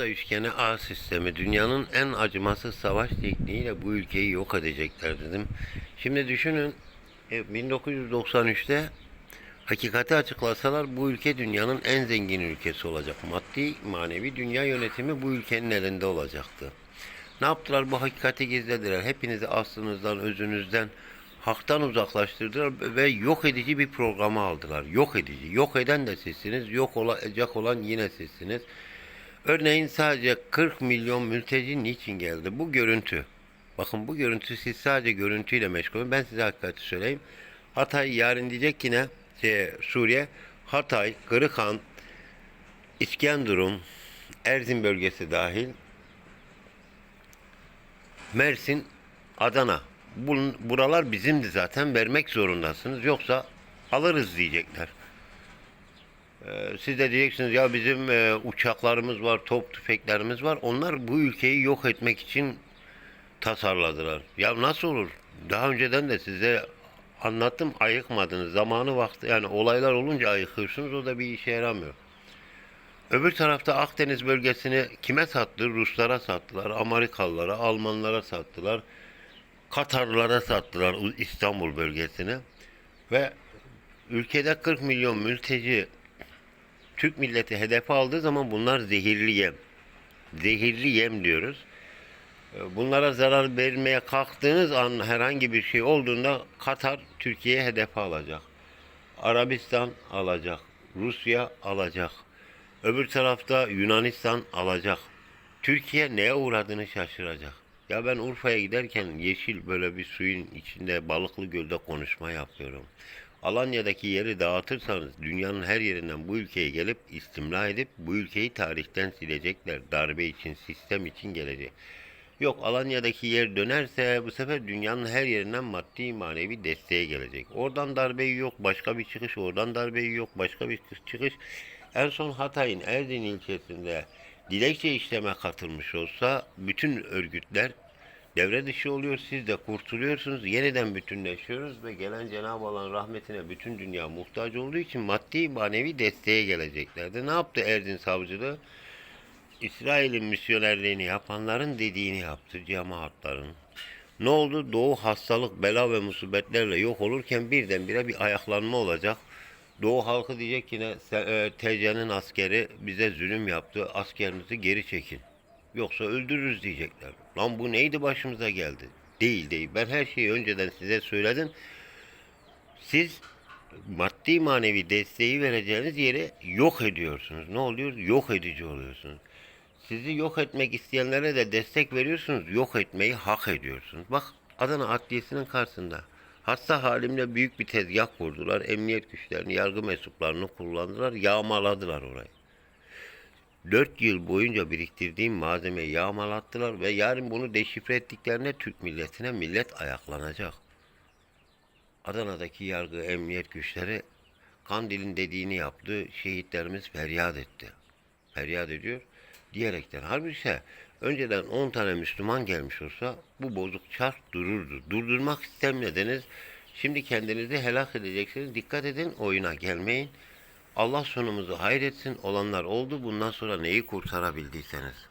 Bermuda üçgeni A sistemi dünyanın en acımasız savaş tekniğiyle bu ülkeyi yok edecekler dedim. Şimdi düşünün e, 1993'te hakikati açıklasalar bu ülke dünyanın en zengin ülkesi olacak. Maddi manevi dünya yönetimi bu ülkenin elinde olacaktı. Ne yaptılar? Bu hakikati gizlediler. Hepinizi aslınızdan, özünüzden, haktan uzaklaştırdılar ve yok edici bir programı aldılar. Yok edici. Yok eden de sizsiniz, yok olacak olan yine sizsiniz. Örneğin sadece 40 milyon mülteci niçin geldi? Bu görüntü. Bakın bu görüntü siz sadece görüntüyle meşgul. Ben size hakikati söyleyeyim. Hatay yarın diyecek yine şey, Suriye, Hatay, Kırıkhan, İskenderun, Erzin bölgesi dahil Mersin, Adana. Bun, buralar bizimdi zaten vermek zorundasınız. Yoksa alırız diyecekler. Ee, siz de diyeceksiniz ya bizim e, uçaklarımız var, top tüfeklerimiz var. Onlar bu ülkeyi yok etmek için tasarladılar. Ya nasıl olur? Daha önceden de size anlattım ayıkmadınız. Zamanı vakti yani olaylar olunca ayıkıyorsunuz o da bir işe yaramıyor. Öbür tarafta Akdeniz bölgesini kime sattı? Ruslara sattılar, Amerikalılara, Almanlara sattılar, Katarlılara sattılar İstanbul bölgesini. Ve ülkede 40 milyon mülteci Türk milleti hedefe aldığı zaman bunlar zehirli yem. Zehirli yem diyoruz. E, Bunlara zarar vermeye kalktığınız an herhangi bir şey olduğunda Katar Türkiye'ye hedefe alacak. Arabistan alacak. Rusya alacak. Öbür tarafta Yunanistan alacak. Türkiye neye uğradığını şaşıracak. Ya ben Urfa'ya giderken yeşil böyle bir suyun içinde balıklı gölde konuşma yapıyorum. Alanya'daki yeri dağıtırsanız dünyanın her yerinden bu ülkeye gelip istimla edip bu ülkeyi tarihten silecekler. Darbe için, sistem için gelecek. Yok Alanya'daki yer dönerse bu sefer dünyanın her yerinden maddi manevi desteğe gelecek. Oradan darbeyi yok, başka bir çıkış, oradan darbeyi yok, başka bir çıkış. En son Hatay'ın Erdin ilçesinde dilekçe işleme katılmış olsa bütün örgütler devre dışı oluyor. Siz de kurtuluyorsunuz. Yeniden bütünleşiyoruz ve gelen Cenab-ı Allah'ın rahmetine bütün dünya muhtaç olduğu için maddi manevi desteğe geleceklerdi. Ne yaptı Erdin savcılığı? İsrail'in misyonerliğini yapanların dediğini yaptı cemaatların. Ne oldu? Doğu hastalık, bela ve musibetlerle yok olurken birdenbire bir ayaklanma olacak. Doğu halkı diyecek ki ne? Se- e, TC'nin askeri bize zulüm yaptı. Askerinizi geri çekin. Yoksa öldürürüz diyecekler. Lan bu neydi başımıza geldi? Değil değil. Ben her şeyi önceden size söyledim. Siz maddi manevi desteği vereceğiniz yere yok ediyorsunuz. Ne oluyor? Yok edici oluyorsunuz. Sizi yok etmek isteyenlere de destek veriyorsunuz. Yok etmeyi hak ediyorsunuz. Bak Adana Adliyesi'nin karşısında hasta halimle büyük bir tezgah kurdular. Emniyet güçlerini, yargı mensuplarını kullandılar. Yağmaladılar orayı. Dört yıl boyunca biriktirdiğim malzemeyi yağmalattılar ve yarın bunu deşifre ettiklerinde Türk milletine millet ayaklanacak. Adana'daki yargı, emniyet güçleri Kandil'in dediğini yaptı. Şehitlerimiz feryat etti. Feryat ediyor diyerekten. Halbuki ise önceden 10 tane Müslüman gelmiş olsa bu bozuk çark dururdu. Durdurmak istemediniz. Şimdi kendinizi helak edeceksiniz. Dikkat edin oyuna gelmeyin. Allah sonumuzu hayretsin. Olanlar oldu. Bundan sonra neyi kurtarabildiyseniz.